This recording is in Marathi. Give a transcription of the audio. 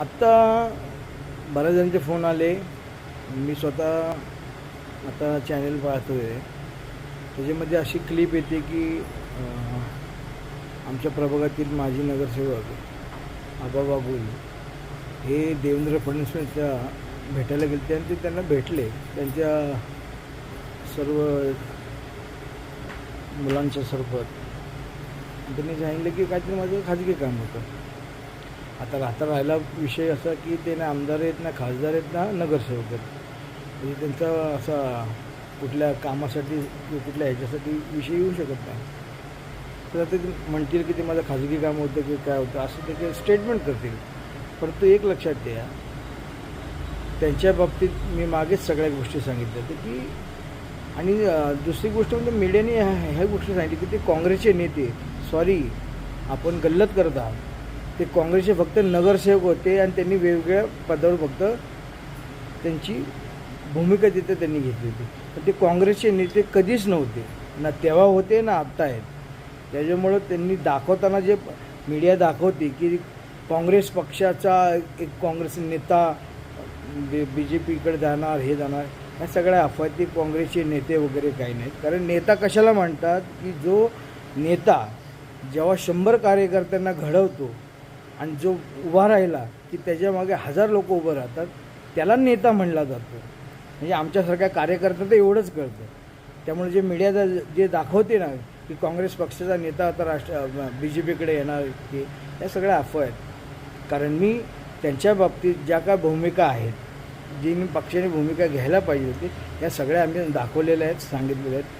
आत्ता बऱ्याच जणांचे फोन आले. मी स्वतः आता चॅनल पाहतो आहे त्याच्यामध्ये अशी क्लिप येते की आमच्या प्रभागातील माजी नगरसेवक आबा बाबुल हे देवेंद्र फडणवीस यांच्या भेटायला गेले आणि ते त्यांना भेटले. त्यांच्या सर्व मुलांच्या सरपत त्यांनी सांगितलं की काहीतरी माझं खाजगी काम होतं. आता राहता राहिला विषय असा की ते ना आमदार आहेत ना खासदार आहेत ना नगरसेवक आहेत. म्हणजे त्यांचा असा कुठल्या कामासाठी किंवा कुठल्या ह्याच्यासाठी विषय येऊ शकत नाही. तर ते म्हणतील की ते माझं खाजगी काम होतं की काय होतं असं ते काही स्टेटमेंट करतील. परंतु एक लक्षात द्या त्यांच्या बाबतीत मी मागेच सगळ्या गोष्टी सांगितल्या होत्या की आणि दुसरी गोष्ट म्हणजे मीडियाने ह्या ह्या गोष्टी सांगितली की ते काँग्रेसचे नेते सॉरी आपण गल्लत करत आहात. ते काँग्रेसचे फक्त नगरसेवक होते आणि त्यांनी वेगवेगळ्या पदावर फक्त त्यांची भूमिका तिथे त्यांनी घेतली होती. पण ते काँग्रेसचे नेते कधीच नव्हते. ना तेव्हा होते ना आत्ता आहेत. त्याच्यामुळं त्यांनी दाखवताना जे मीडिया दाखवते की काँग्रेस पक्षाचा एक काँग्रेस नेता बी जे पीकडे जाणार हे जाणार ह्या सगळ्या अफवाती काँग्रेसचे नेते वगैरे काही नाहीत. कारण नेता कशाला म्हणतात की जो नेता जेव्हा शंभर कार्यकर्त्यांना घडवतो आणि जो उभा राहिला की त्याच्यामागे हजार लोक उभं राहतात त्याला नेता म्हणला जातो. म्हणजे आमच्यासारख्या कार्यकर्ता तर एवढंच कळतं त्यामुळे जे मीडिया जे दाखवते ना की काँग्रेस पक्षाचा नेता आता राष्ट्र बी जे पीकडे येणार की या सगळ्या अफवा आहेत. कारण मी त्यांच्या बाबतीत ज्या काय भूमिका आहेत जी मी पक्षाने भूमिका घ्यायला पाहिजे होती या सगळ्या आम्ही दाखवलेल्या आहेत सांगितलेल्या आहेत.